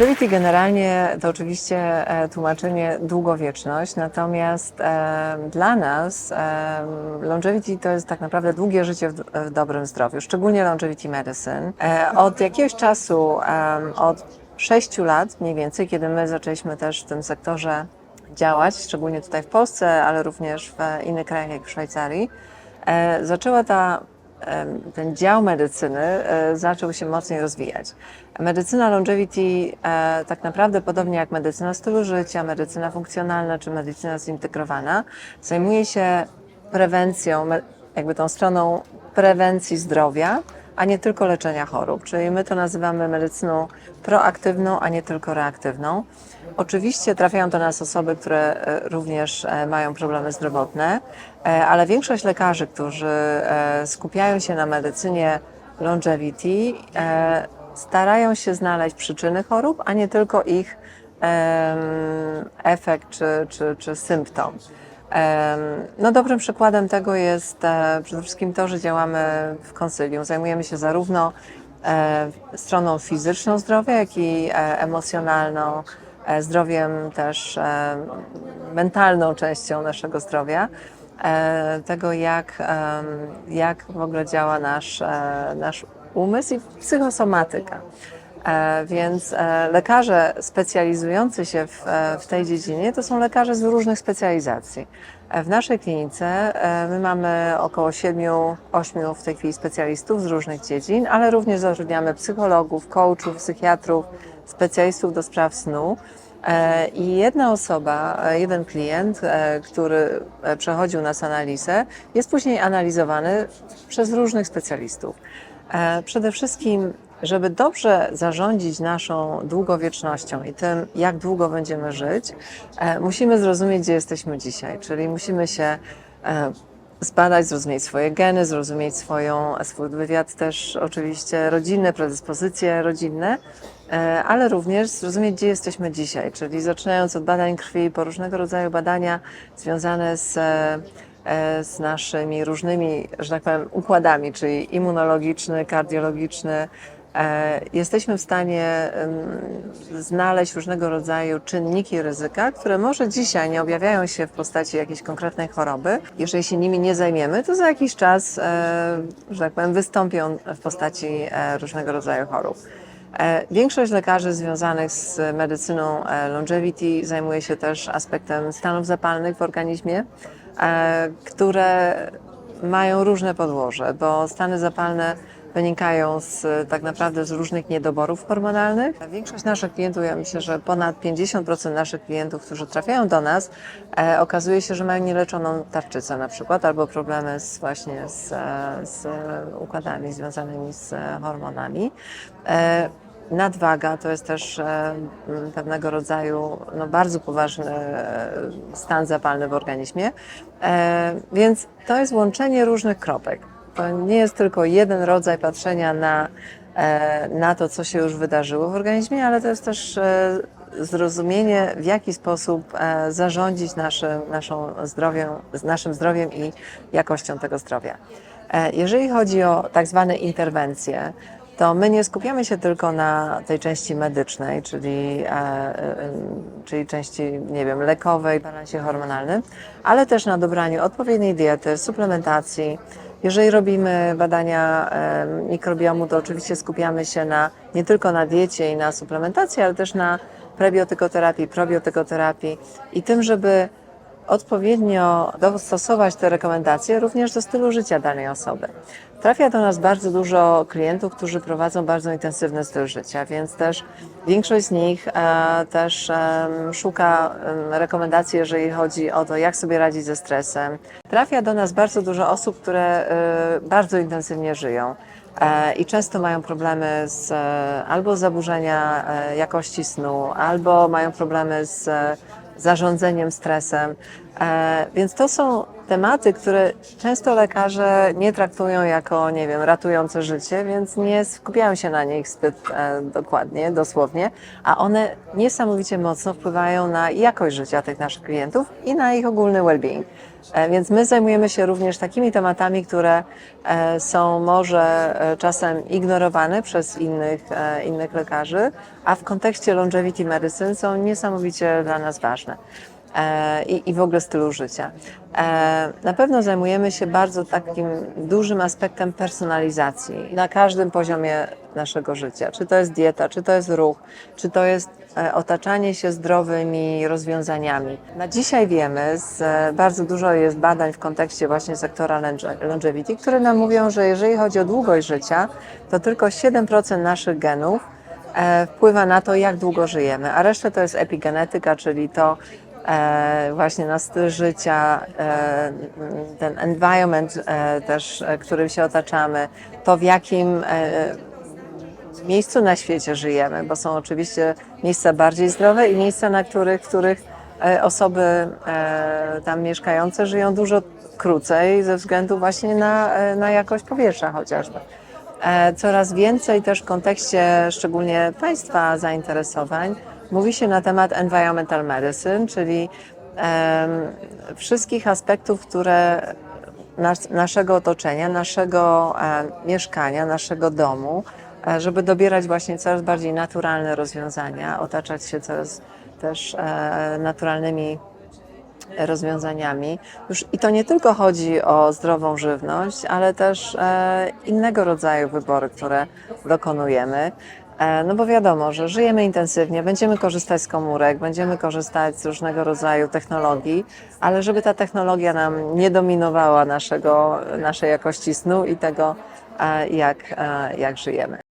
Longevity generalnie to oczywiście e, tłumaczenie długowieczność, natomiast e, dla nas e, longevity to jest tak naprawdę długie życie w, dobrym zdrowiu, szczególnie longevity medicine. Od jakiegoś czasu, od 6 lat mniej więcej, kiedy my zaczęliśmy też w tym sektorze działać, szczególnie tutaj w Polsce, ale również w innych krajach jak w Szwajcarii, e, zaczęła ta em, ten dział medycyny e, zaczął się mocniej rozwijać. Medycyna longevity e, tak naprawdę podobnie jak medycyna stylu życia, medycyna funkcjonalna czy medycyna zintegrowana zajmuje się prewencją, jakby tą stroną prewencji zdrowia, a nie tylko leczenia chorób. Czyli my to nazywamy medycyną proaktywną, a nie tylko reaktywną. Oczywiście trafiają do nas osoby, które e, również e, mają problemy zdrowotne, e, ale większość lekarzy, którzy skupiają się na medycynie longevity, starają się znaleźć przyczyny chorób, a nie tylko ich efekt czy, czy, czy symptom. No dobrym przykładem tego jest e, przede wszystkim to, że działamy w konsylium. Zajmujemy się zarówno e, stroną fizyczną zdrowia, jak i e, emocjonalną, zdrowiem też mentalną częścią naszego zdrowia, tego jak, jak w ogóle działa nasz, nasz umysł i psychosomatyka. E, Więc e, lekarze specjalizujący się w, e, w tej dziedzinie to są lekarze z różnych specjalizacji. W naszej klinice my mamy około 7-8 w tej chwili specjalistów z różnych dziedzin, ale również zatrudniamy psychologów, coachów, psychiatrów, specjalistów do spraw snu. I jedna osoba, jeden klient, który przechodził nas analizę, jest później analizowany przez różnych specjalistów. Przede wszystkim, żeby dobrze zarządzić naszą długowiecznością i tym, jak długo będziemy żyć, e, musimy zrozumieć, gdzie jesteśmy dzisiaj. Czyli musimy się e, zbadać, zrozumieć swoje geny, zrozumieć swoją, swój wywiad też oczywiście rodzinny, predyspozycje rodzinne, e, ale również zrozumieć, gdzie jesteśmy dzisiaj, czyli zaczynając od badań krwi, po różnego rodzaju badania związane z, z naszymi różnymi, że tak powiem, układami, czyli immunologiczny, kardiologiczny, Jesteśmy w stanie znaleźć różnego rodzaju czynniki ryzyka, które może dzisiaj nie objawiają się w postaci jakiejś konkretnej choroby. Jeżeli się nimi nie zajmiemy, to za jakiś czas, e, że tak powiem, wystąpią w postaci e, różnego rodzaju chorób. E, Większość lekarzy związanych z medycyną e, longevity zajmuje się też aspektem stanów zapalnych w organizmie, e, które mają różne podłoże, bo stany zapalne wynikają z, tak naprawdę z różnych niedoborów hormonalnych. Większość naszych klientów, ja myślę, że ponad 50% naszych klientów, którzy trafiają do nas, e, okazuje się, że mają nieleczoną tarczycę na przykład, albo problemy z, właśnie z, e, z układami związanymi z e, hormonami. E, Nadwaga to jest też e, pewnego rodzaju no, bardzo poważny stan zapalny w organizmie, więc to jest łączenie różnych kropek. To nie jest tylko jeden rodzaj patrzenia na, e, na to, co się już wydarzyło w organizmie, ale to jest też e, zrozumienie, w jaki sposób e, zarządzić naszym, naszą zdrowiem, naszym zdrowiem i jakością tego zdrowia. Jeżeli chodzi o tak zwane interwencje, to my nie skupiamy się tylko na tej części medycznej, czyli, czyli części, nie wiem, lekowej, balansie hormonalnym, ale też na dobraniu odpowiedniej diety, suplementacji. Jeżeli robimy badania mikrobiomu, to oczywiście skupiamy się na, nie tylko na diecie i na suplementacji, ale też na prebiotykoterapii, probiotykoterapii i tym, żeby odpowiednio dostosować te rekomendacje również do stylu życia danej osoby. Trafia do nas bardzo dużo klientów, którzy prowadzą bardzo intensywny styl życia, więc też większość z nich e, też szuka rekomendacji, jeżeli chodzi o to, jak sobie radzić ze stresem. Trafia do nas bardzo dużo osób, które e, bardzo intensywnie żyją. E, I często mają problemy z albo zaburzenia jakości snu, albo mają problemy z zarządzeniem stresem. E, Więc to są tematy, które często lekarze nie traktują jako, nie wiem, ratujące życie, więc nie skupiają się na nich zbyt e, dokładnie, dosłownie, a one niesamowicie mocno wpływają na jakość życia tych naszych klientów i na ich ogólny well-being. E, Więc my zajmujemy się również takimi tematami, które są może czasem ignorowane przez innych, innych lekarzy, a w kontekście longevity medicine są niesamowicie dla nas ważne i, i w ogóle stylu życia. E, Na pewno zajmujemy się bardzo takim dużym aspektem personalizacji na każdym poziomie naszego życia. Czy to jest dieta, czy to jest ruch, czy to jest e, otaczanie się zdrowymi rozwiązaniami. Na dzisiaj wiemy, z, e, bardzo dużo jest badań w kontekście właśnie sektora longe- longevity, które nam mówią, że jeżeli chodzi o długość życia, to tylko 7% naszych genów e, wpływa na to, jak długo żyjemy, a reszta to jest epigenetyka, czyli to e, właśnie na styl życia, e, ten environment e, też, e, którym się otaczamy, to w jakim e, miejscu na świecie żyjemy, bo są oczywiście miejsca bardziej zdrowe i miejsca, na których, których e, osoby e, tam mieszkające żyją dużo krócej ze względu właśnie na, e, na jakość powietrza chociażby. E, Coraz więcej też w kontekście szczególnie Państwa zainteresowań mówi się na temat environmental medicine, czyli em, wszystkich aspektów, które nas, naszego otoczenia, naszego e, mieszkania, naszego domu, e, żeby dobierać właśnie coraz bardziej naturalne rozwiązania, otaczać się coraz też e, naturalnymi rozwiązaniami. Już, I to nie tylko chodzi o zdrową żywność, ale też e, innego rodzaju wybory, które dokonujemy. E, no bo wiadomo, że żyjemy intensywnie, będziemy korzystać z komórek, będziemy korzystać z różnego rodzaju technologii, ale żeby ta technologia nam nie dominowała naszego, naszej jakości snu i tego, e, jak, e, jak żyjemy.